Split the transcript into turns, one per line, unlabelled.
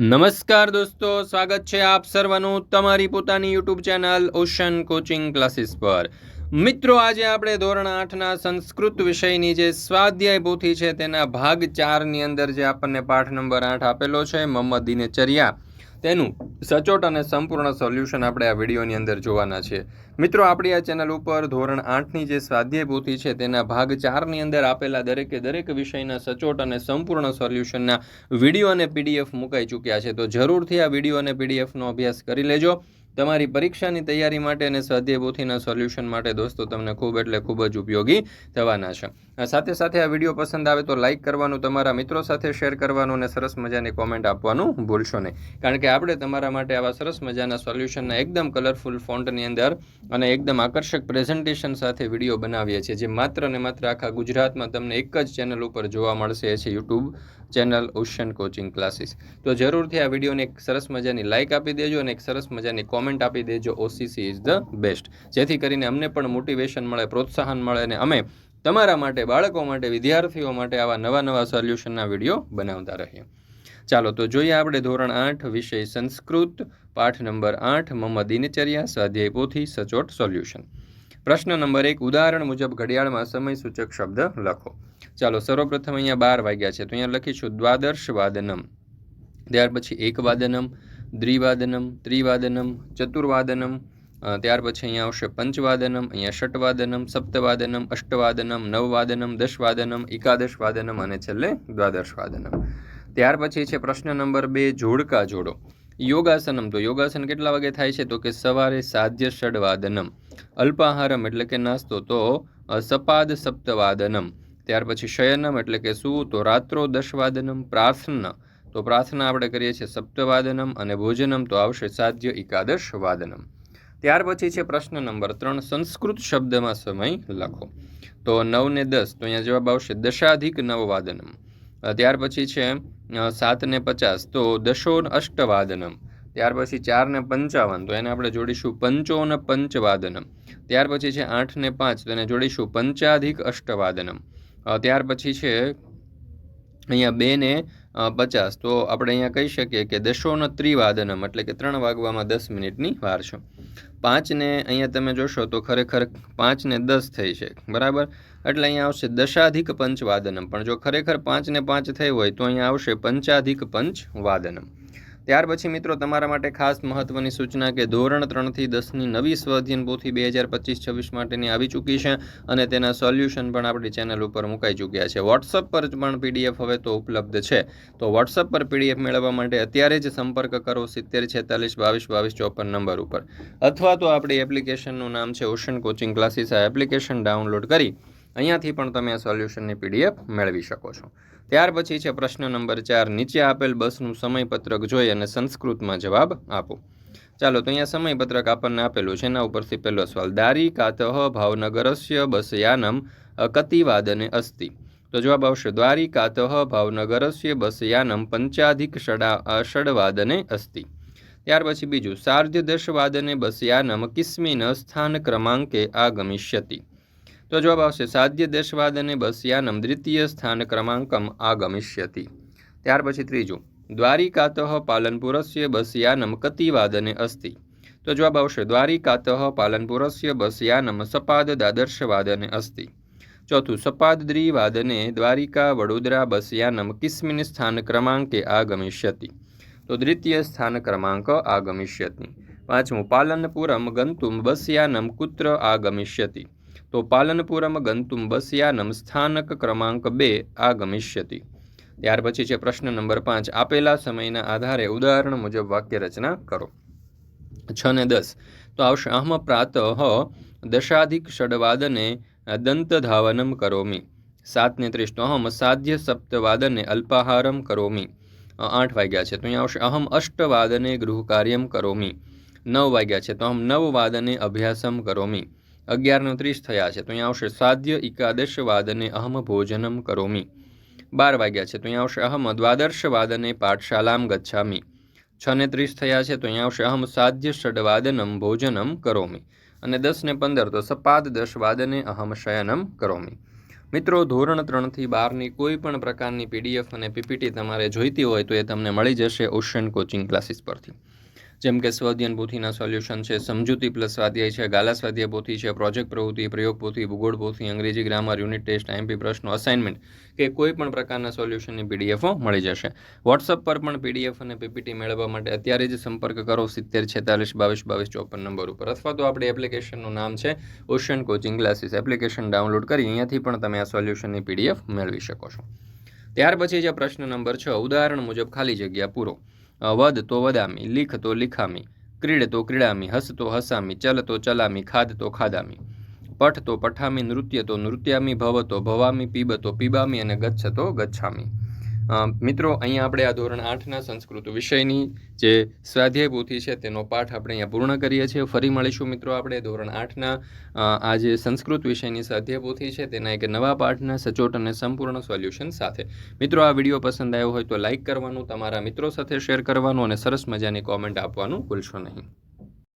નમસ્કાર દોસ્તો, સ્વાગત છે આપ સર્વનું તમારી પોતાની YouTube channel ocean coaching classes પર. મિત્રો, આજે આપણે ધોરણ આઠના સંસ્કૃત વિષયની જે સ્વાધ્યાય પોથી છે તેના ભાગ ચારની અંદર જે આપણને પાઠ નંબર આઠ આપેલો છે, મોહમ્મદ દિનચર્યા. તેનું સચોટ અને સંપૂર્ણ સોલ્યુશન આપણે આ વિડીયોની અંદર જોવાના છે. મિત્રો, આપણી આ ચેનલ ઉપર ધોરણ આઠની જે સ્વાધ્યાય છે, તેના ભાગ ચારની અંદર આપેલા દરેકે દરેક વિષયના સચોટ અને સંપૂર્ણ સોલ્યુશનના વીડિયો અને પીડીએફ મુકાઈ ચૂક્યા છે. તો જરૂરથી આ વીડિયો અને પીડીએફનો અભ્યાસ કરી લેજો. તમારી પરીક્ષાની તૈયારી માટે અને સ્વાધ્યાય પોથીના સોલ્યુશન માટે દોસ્તો તમને ખૂબ એટલે ખૂબ જ ઉપયોગી થવાના છે. સાથે સાથે આ વીડિયો પસંદ આવે તો લાઇક કરવાનું, તમારા મિત્રો સાથે શેર કરવાનું અને સરસ મજાની કોમેન્ટ આપવાનું ભૂલશો નહીં. કારણ કે આપણે તમારા માટે આવા સરસ મજાના સોલ્યુશનના એકદમ કલરફુલ ફોન્ટની અંદર અને એકદમ આકર્ષક પ્રેઝન્ટેશન સાથે વીડિયો બનાવીએ છીએ, જે માત્ર ને માત્ર આખા ગુજરાતમાં તમને એક જ ચેનલ ઉપર જોવા મળશે. એ છે YouTube channel ocean coaching classes તો જરૂરથી આ વિડીયોને એક સરસ મજાની લાઇક આપી દેજો અને એક સરસ મજાની કોમેન્ટ આપી દેજો. ઓસીસી ઇઝ ધ બેસ્ટ જેથી કરીને અમને પણ મોટિવેશન મળે, પ્રોત્સાહન મળે અને અમે તમારા માટે, બાળકો માટે, વિદ્યાર્થીઓ માટે આવા નવા નવા સોલ્યુશનના વીડિયો બનાવતા રહીએ. ચાલો, તો જોઈએ આપણે ધોરણ આઠ વિષય સંસ્કૃત, પાઠ નંબર આઠ મોહમ્મદ દિનચર્યા, સ્વાધ્યાય પોથી, સચોટ સોલ્યુશન પ્રશ્ન નંબર એક, ઉદાહરણ મુજબ ઘડિયાળમાં સમય સૂચક શબ્દ લખો. ચાલો, સર્વપ્રથમ અહીંયા બાર વાગ્યા છે, તો અહીંયા લખીશું દ્વાદર્શ વાદનમ. ત્યાર પછી એક વાદનમ દ્વિવાદનમ, ત્રિવાદનમ, ચતુર્વાદનમ ત્યાર પછી અહીંયા આવશે પંચવાદનમ, અહીંયા ષટવાદનમ, સપ્તવાદનમ, અષ્ટવાદનમ, નવવાદનમ, દશવાદનમ એકાદશ વાદનમ અને છેલ્લે દ્વાદશ વાદનમ ત્યાર પછી છે પ્રશ્ન નંબર બે, જોડકા જોડો. યોગાસનમ, તો યોગાસન કેટલા વાગે થાય છે? તો કે સવારે સાધ્ય ષડવાદનમ. અલ્પાહારમ એટલે કે નાસ્તો, તો સપાદ સપ્તવાદનમ. ત્યાર પછી શયનમ એટલે કે શું તો રાત્રો દશવાદનમ, પ્રાર્થના. તો પ્રાર્થના આપણે કરીએ છીએ સપ્તવાદનમ અને ભોજનમ તો આવશે સાધ્ય એકાદશ વાદનમ. ત્યાર પછી છે પ્રશ્ન નંબર ત્રણ, સંસ્કૃત શબ્દમાં સમય લખો. તો નવ ને દસ, તો અહીંયા જવાબ આવશે દશાધિક નવવાદનમ ત્યાર પછી છે સાત ને પચાસ, તો દશોન અષ્ટવાદનમ ત્યાર પછી ચાર ને પંચાવન, તો એને આપણે જોડીશું પંચોન પંચવાદનમ ત્યાર પછી છે આઠ ને પાંચ, તો એને જોડીશું પંચાધિક અષ્ટવાદનમ ત્યાર પછી છે, અહીંયા બે ને પચાસ. તો આપણે અહીંયા કહી શકીએ કે દશોન ત્રિવાદનમ એટલે કે ત્રણ વાગવામાં દસ મિનિટની વાર છે. પાંચને અહીંયા તમે જોશો તો ખરેખર પાંચને દસ થઈ છે. બરાબર? એટલે અહીંયા આવશે દશાધિક પંચવાદનમ. પણ જો ખરેખર પાંચને પાંચ થઈ હોય તો અહીંયા આવશે પંચાધિક પંચ વાદનમ ત્યાર પછી મિત્રો તમારા માટે ખાસ મહત્વની સૂચના કે ધોરણ ત્રણથી દસની નવી સ્વઅધ્યયન પોથી બે હજાર પચીસ છવ્વીસ માટેની આવી ચૂકી છે અને તેના સોલ્યુશન પણ આપણી ચેનલ ઉપર મુકાઈ ચૂક્યા છે. વોટ્સઅપ પર પણ પીડીએફ હવે તો ઉપલબ્ધ છે. તો વોટ્સઅપ પર પીડીએફ મેળવવા માટે અત્યારે જ સંપર્ક કરો સિત્તેર છેતાલીસ બાવીસ બાવીસ ચોપન નંબર ઉપર. અથવા તો આપણી એપ્લિકેશનનું નામ છે ઓશન કોચિંગ ક્લાસીસ આ એપ્લિકેશન ડાઉનલોડ કરી અહીંયાથી પણ તમે સોલ્યુશનની પીડીએફ મેળવી શકો છો. ત્યાર પછી છે પ્રશ્ન નંબર ચાર, નીચે આપેલ બસનું સમયપત્રક જોઈ અને સંસ્કૃતમાં જવાબ આપો. ચાલો, તો અહીંયા સમયપત્રક આપણને આપેલું છે. એના ઉપરથી પહેલો સવાલ, દારી કાતઃ ભાવનગરસ્ય બસયાનમ કતિવાદને અસ્તિ. તો જવાબ આવશે દ્વારી કાતઃ ભાવનગરસ્ય બસયાનમ પંચાધિક ષડા ષડવાદને અસ્તિ. ત્યાર પછી બીજું સાર્ધ દશવાદને બસયાનમ કિસ્મિન સ્થાન ક્રમાંકે આગમિષ્યતિ. તો જવાબ આવશે સાધ્ય દેશવાદને બસિયાનમ દ્વિતીય સ્થાન ક્રમાંકમ આગમિષ્યતિ. ત્યાર પછી ત્રીજું, દ્વારિકાતઃ પાલનપુરસ્ય બસિયાનમ કતિવાદને અસ્તિ. તો જવાબ આવશે, દ્વારિકાતઃ પાલનપુરસ્ય બસિયાનમ સપાદ દાદર્શવાદને અસ્તિ. ચોથું સપાદ્રીવાદને દ્વારિકા વડોદરા બસિયાનમ કિસ્મિન સ્થાન ક્રમાંકે આગમિષ્યતિ. તો દ્વિતીય સ્થાન ક્રમાંક આગમિષ્યતિ. પાંચમું, પાલનપુરમ ગંતુમ બસિયાનમ કુત્ર આગમિષ્યતિ. તો પાલનપુરમ ગંતુમ બસયાનમ સ્થાનક ક્રમાંક બે આગમિષ્યતિ ત્યાર પછી છે પ્રશ્ન નંબર પાંચ. આપેલા સમયના આધારે ઉદાહરણ મુજબ વાક્ય રચના કરો. છ ને દસ. તો આવશે. અહમ પ્રાતઃ દશાધિક ષડવાદને દંતધાવનમ કરોમી. સાત ને ત્રીસ. તો અહમ સાધ્ય સપ્તવાદને અલ્પાહારમ કરોમી. આઠ વાગ્યા છે. તો અહીંયા આવશે. અહમ અષ્ટવાદને ગૃહકાર્યમ કરોમી. નવ વાગ્યા છે. તો અહમ નવવાદને અભ્યાસમ કરોમી. અગિયારનો ત્રીસ થયા છે. તો અહીંયા આવશે સાધ્ય એકાદશ વાદને અહમ ભોજનમ કરોમી. બાર વાગ્યા છે. તો અહીંયા આવશે, અહમ દ્વાદર્શ વાદને પાઠશાલામ ગચ્છામી. છને ત્રીસ થયા છે. તો અહીંયા આવશે, અહમ સાધ્ય ષડવાદનમ ભોજનમ કરોમી. અને દસ ને પંદર, તો સપાદ દશ વાદને અહમ શયનમ કરોમી. મિત્રો, ધોરણ ત્રણથી બારની કોઈ પણ પ્રકારની પીડીએફ અને પીપીટી તમારે જોઈતી હોય તો એ તમને મળી જશે ઓશન કોચિંગ ક્લાસીસ પરથી. જેમ કે સ્વધ્યન પોથીના સોલ્યુશન છે, સમજૂતી પ્લસ સ્વાધ્યાય છે, ગાલા સ્વાધ્યાય પોથી છે પ્રોજેક્ટ પ્રવૃત્તિ, પ્રયોગ પોથી, ભૂગોળ પોથી, અંગ્રેજી ગ્રામર યુનિટ ટેસ્ટ આઈએમપી પ્રશ્નો અસાઇનમેન્ટ કે કોઈ પણ પ્રકારના સોલ્યુશનની પીડીએફો મળી જશે. વોટ્સઅપ પર પણ પીડીએફ અને પીપીટી મેળવવા માટે અત્યારે જ સંપર્ક કરો, સિત્તેર છેતાલીસ બાવીસ બાવીસ ચોપન નંબર ઉપર. અથવા તો આપણી એપ્લિકેશનનું નામ છે ocean coaching classes application download કરી અહીંયાથી પણ તમે આ સોલ્યુશનની પીડીએફ મેળવી શકો છો. ત્યાર પછી જે પ્રશ્ન નંબર છ, ઉદાહરણ મુજબ ખાલી જગ્યા પૂરો. વદ તો વદામી, લીખ તો લિખામી, ક્રીડ તો ક્રીડામી, હસ તો હસામી, ચલ તો ચલામી, ખાદ તો ખાદામી, પઠ તો પઠામી, નૃત્ય તો નૃત્યામી, ભવ તો ભવામી, પીબ તો પીબામી અને ગચ્છ તો ગચ્છામી. મિત્રો, અહીંયા આપણે આ ધોરણ આઠના સંસ્કૃત વિષયની જે સ્વાધ્યાય પોથી છે તેનો પાઠ આપણે અહીંયા પૂર્ણ કરીએ છીએ. ફરી મળીશું મિત્રો આપણે ધોરણ આઠના આ જે સંસ્કૃત વિષયની સ્વાધ્યાય પોથી છે તેના એક નવા પાઠના સચોટ અને સંપૂર્ણ સોલ્યુશન સાથે. મિત્રો, આ વીડિયો પસંદ આવ્યો હોય તો લાઇક કરવાનું, તમારા મિત્રો સાથે શેર કરવાનું અને સરસ મજાની કોમેન્ટ આપવાનું ભૂલશો નહીં.